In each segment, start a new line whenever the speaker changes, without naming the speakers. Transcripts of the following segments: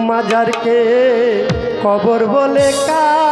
মাজারকে কবর বলে কা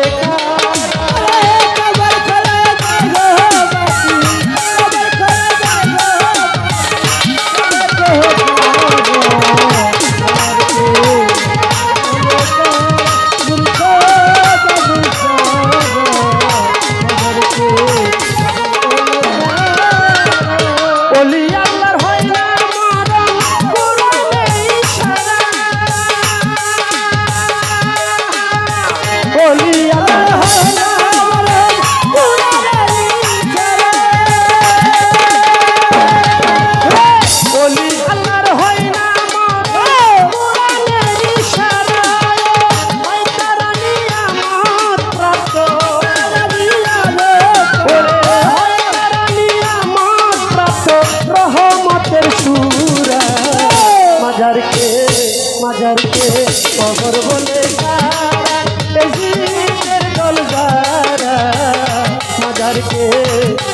কে?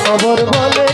খবর বলে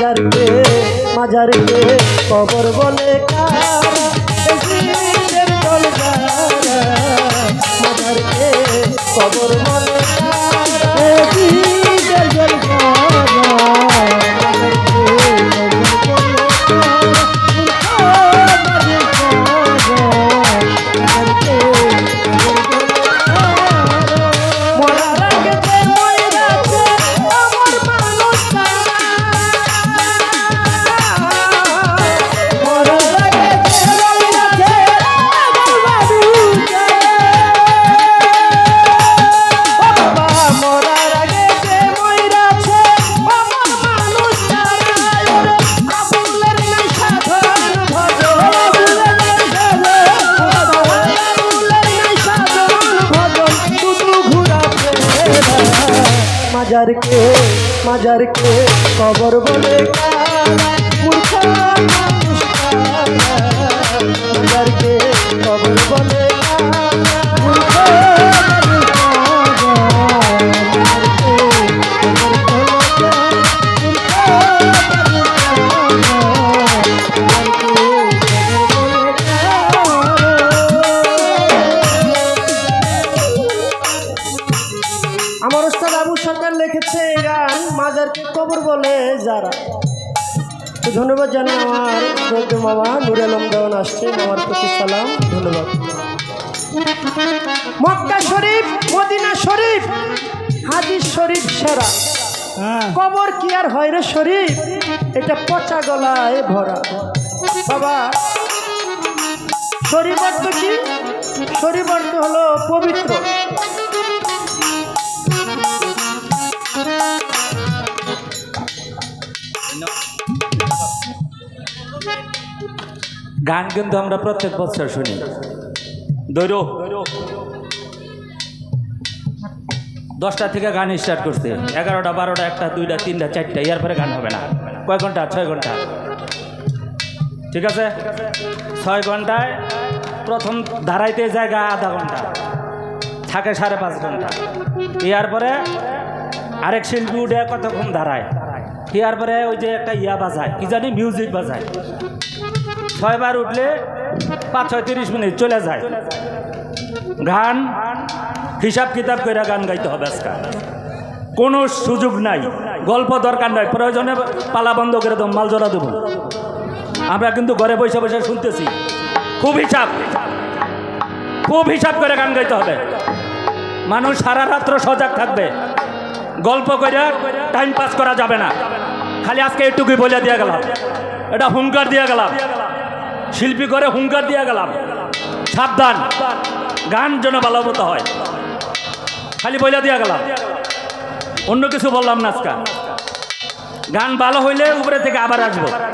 মাজারকে মাজারকে কবর বলে মাজারকে কবর বলে মাজার কে মাজার কে কবর বলে মূর্খ? যারা। তো ধন্যবাদ জানি আমার বৌদ্ধ মামা নুরালম দেওয়ান আসছে আমার প্রতি সালাম ধন্যবাদ। মক্কা শরীফ মদিনা শরীফ হাজির শরীফ সেরা।
হ্যাঁ।
কবর কি আর হয় রে শরীফ? এটা পচা গলায় ভরা। বাবা শরীফ অর্থ কি? শরীফ অর্থ হলো পবিত্র।
গান কিন্তু আমরা প্রত্যেক বছর শুনি। দৈর। দশটা থেকে গান স্টার্ট করছে। এগারোটা, বারোটা, একটা, দুইটা, তিনটা, চারটা ইয়ার পরে গান হবে না। কয় ঘণ্টা? ছয় ঘণ্টা। ঠিক আছে? ছয় ঘন্টায় প্রথম ধারাইতে জায়গা আধা ঘণ্টা। থাকে সাড়ে পাঁচ ঘণ্টা। ইয়ার পরে আরেক শিল্পী উঠে কতক্ষণ দাঁড়ায়? ইয়ার পরে ওই যে একটা ইয়া বাজায়, কি জানি মিউজিক বাজায়। ছয়বার উঠলে পাঁচ ছয় তিরিশ মিনিট চলে যায়। গান, হিসাব কিতাব করে গান গাইতে হবে আজকাল কোনো সুযোগ নাই, গল্প দরকার নাই, প্রয়োজনে পালা বন্ধ করে দেবো মাল জোড়া দেবো। আমরা কিন্তু ঘরে বসে বসে শুনতেছি। খুব হিসাব। খুব হিসাব করে গান গাইতে হবে। মানুষ সারা রাত্র সজাগ থাকবে। গল্প করে টাইম পাস করা যাবে না। খালি আজকে এইটুকুই বলে দিয়ে গেলাম। এটা হুঙ্কার দিয়ে গেলাম। শিল্পী করে হুঙ্কার দিয়ে গেলাম। সাবধান। গান যেন ভালো মতো হয়। খালি বইলা দিয়ে গেলাম। অন্য কিছু বললাম না গান ভালো হইলে উপরে থেকে আবার আসব।
আল্লাহ।